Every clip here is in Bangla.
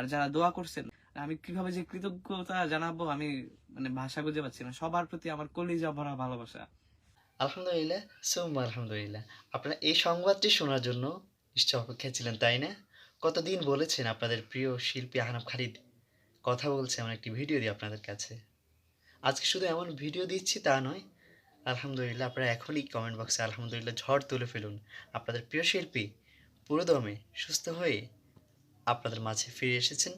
আর যারা দোয়া করছেন, আমি কীভাবে যে কৃতজ্ঞতা জানাব আমি মানে ভাষা খুঁজে পাচ্ছি না। সবার প্রতি আমার কলিজা ভরা ভালোবাসা। আলহামদুলিল্লাহ, সুম্মা আলহামদুলিল্লাহ। আপনারা এই সংবাদটি শোনার জন্য নিশ্চয় অপেক্ষায় ছিলেন, তাই না? কতদিন বলেছেন আপনাদের প্রিয় শিল্পী আহনাব খালিদ? কথা বলছে এমন একটি ভিডিও দিই আপনাদের কাছে। আজকে শুধু এমন ভিডিও দিচ্ছি তা নয়, আলহামদুলিল্লাহ আপনারা এখনই কমেন্ট বক্সে আলহামদুলিল্লাহ ঝড় তুলে ফেলুন। আপনাদের প্রিয় শিল্পী পুরোদমে সুস্থ হয়ে আপনাদের মাঝে ফিরে এসেছেন।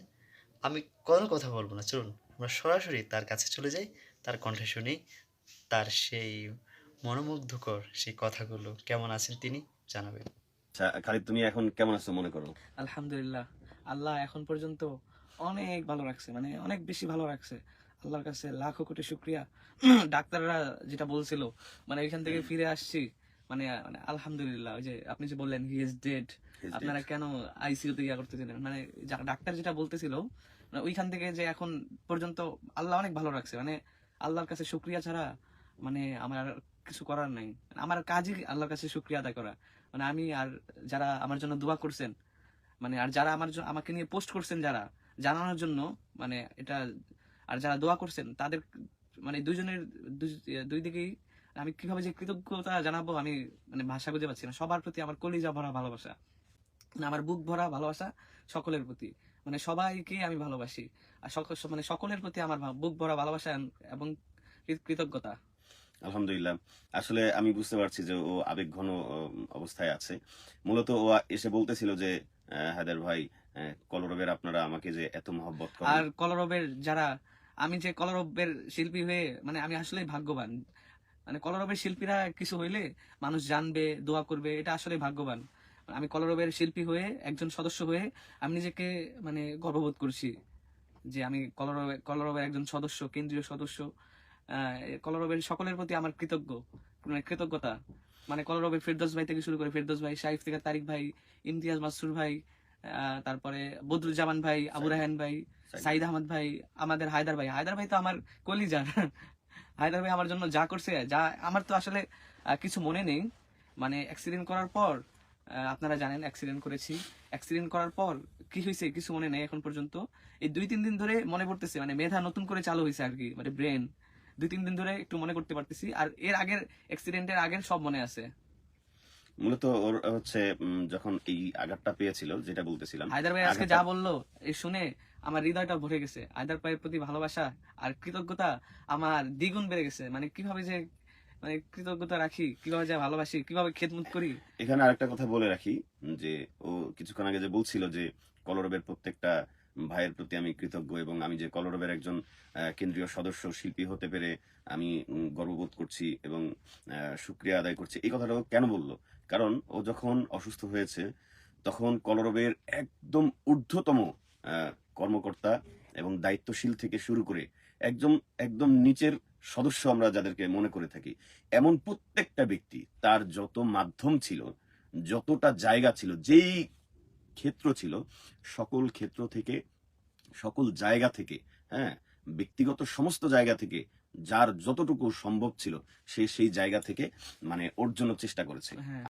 আমি কোনো কথা বলব না চলুন। আমরা সরাসরি তার কাছে চলে যাই। তার কণ্ঠে শুনি তার সেই মনোমুগ্ধকর সেই কথাগুলো। কেমন আছেন তিনি? জানাবেন। আচ্ছা খালিদ তুমি এখন কেমন আছো মনে করো? আলহামদুলিল্লাহ। আল্লাহ এখন পর্যন্ত অনেক ভালো রাখছে মানে অনেক বেশি ভালো রাখছে। আল্লাহর কাছে লাখো কোটি শুক্রিয়া। ডাক্তাররা যেটা বলছিল মানে এখান থেকে ফিরে আসছি। মানে মানে আলহামদুলিল্লাহ ওই যে আপনি যে বললেন হি ইজ ডেড আপনারা কেন আইসিইউ তে ইয়া করতেছিলেন? মানে ডাক্তার যেটা বলতেছিল মানে ওইখান থেকে যে এখন পর্যন্ত আল্লাহ অনেক ভালো রাখছে। মানে আল্লাহর কাছে শুক্রিয়া ছাড়া মানে আমার আর কিছু করার নাই। আমার কাজই আল্লাহর কাছে শুক্রিয়া আদায় করা। মানে আমি আর যারা আমার জন্য দোয়া করছেন মানে আর যারা আমার আমাকে নিয়ে পোস্ট করছেন যারা জানানোর জন্য মানে এটা আর যারা দোয়া করছেন তাদের মানে দুইজনের দুই- দুই দিকেই আমি কীভাবে যে কৃতজ্ঞতা জানাব আমি মানে ভাষা খুঁজে পাচ্ছি না। সবার প্রতি আমার কলিজা ভরা ভালোবাসা। মানে আমার বুক ভরা ভালোবাসা সকলের প্রতি। মানে সবাইকে আমি ভালোবাসি। আর সকল মানে সকলের প্রতি আমার বুক ভরা ভালোবাসা এবং কৃতজ্ঞতা। আলহামদুলিল্লাহ। আসলে আমি বুঝতে পারছি যে ও আবেগ ঘন অবস্থায় আছে। মূলত ও এসে বলতেছিল যে হায়দার ভাই কলরবের আপনারা আমাকে যে এত মহব্বত আর কলরবের যারা আমি যে কলরবের শিল্পী হয়ে মানে আমি আসলে ভাগ্যবান। মানে কলরবের শিল্পীরা কিছু হইলে মানুষ জানবে দোয়া করবে এটা আসলে ভাগ্যবান। আমি কলরবের শিল্পী হয়ে একজন সদস্য হয়ে আমি নিজেকে মানে গর্ববোধ করছি যে আমি কলরবের কলরবের একজন সদস্য কেন্দ্রীয় সদস্য। কলরবের সকলের প্রতি আমার কৃতজ্ঞ মানে কৃতজ্ঞতা। মানে কলরবের ফেরদোস ভাই থেকে শুরু করে ফেরদোস ভাই শাহিফ থেকে তারিক ভাই ইমতিয়াজ মাসুর ভাই আহ, তারপরে বদরুজ্জামান ভাই আবু রাহান ভাই সাইদ আহমদ ভাই আমাদের হায়দার ভাই। হায়দার ভাই তো আমার কলিজার। হায়দার ভাই আমার জন্য যা করছে যা আমার তো আসলে কিছু মনে নেই। মানে অ্যাক্সিডেন্ট করার পর আপনারা জানেন অ্যাক্সিডেন্ট করেছি। অ্যাক্সিডেন্ট করার পর কি হয়েছে কিছু মনে নেই এখন পর্যন্ত। এই দুই তিন দিন ধরে মনে পড়তেছে মানে মেধা নতুন করে চালু হয়েছে আর কি মানে ব্রেন দুই তিন দিন ধরে একটু মনে করতে পারতেছি। আর এর আগের অ্যাক্সিডেন্টের আগের সব মনে আছে। মূলত ওর হচ্ছে যখন এই আঘাতটা পেয়েছিল যেটা বলতেছিলাম হায়দার ভাই আজকে যা বলল এই শুনে আমার হৃদয়টা ভরে গেছে। হায়দার ভাইয়ের প্রতি ভালোবাসা আর কৃতজ্ঞতা আমার দ্বিগুণ বেড়ে গেছে। মানে কীভাবে যে মানে কৃতজ্ঞতা রাখি কীভাবে যে ভালোবাসি কীভাবে খেদমত করি। এখানে আরেকটা কথা বলে রাখি যে ও কিছুক্ষণ আগে যে বলছিল যে কলরবের প্রত্যেকটা ভাইয়ের প্রতি আমি কৃতজ্ঞ এবং আমি যে কলরবের একজন কেন্দ্রীয় সদস্য শিল্পী হতে পেরে আমি গর্ববোধ করছি এবং আহ, শুক্রিয়া আদায় করছি। এই কথাটা ও কেন বলল? কারণ ও যখন অসুস্থ হয়েছে তখন কলরবের একদম ঊর্ধ্বতম কর্মকর্তা এবং দায়িত্বশীল থেকে শুরু করে একদম একদম নিচের সদস্য আমরা যাদেরকে মনে করে থাকি। এমন প্রত্যেকটা ব্যক্তি, তার যত মাধ্যম ছিল, যতটা জায়গা ছিল, যেই ক্ষেত্র ছিল, সকল ক্ষেত্র থেকে, সকল জায়গা থেকে হ্যাঁ ব্যক্তিগত সমস্ত জায়গা থেকে যার যতটুকু সম্ভব ছিল, সে সেই জায়গা থেকে মানে ওর জন্য চেষ্টা করেছে হ্যাঁ।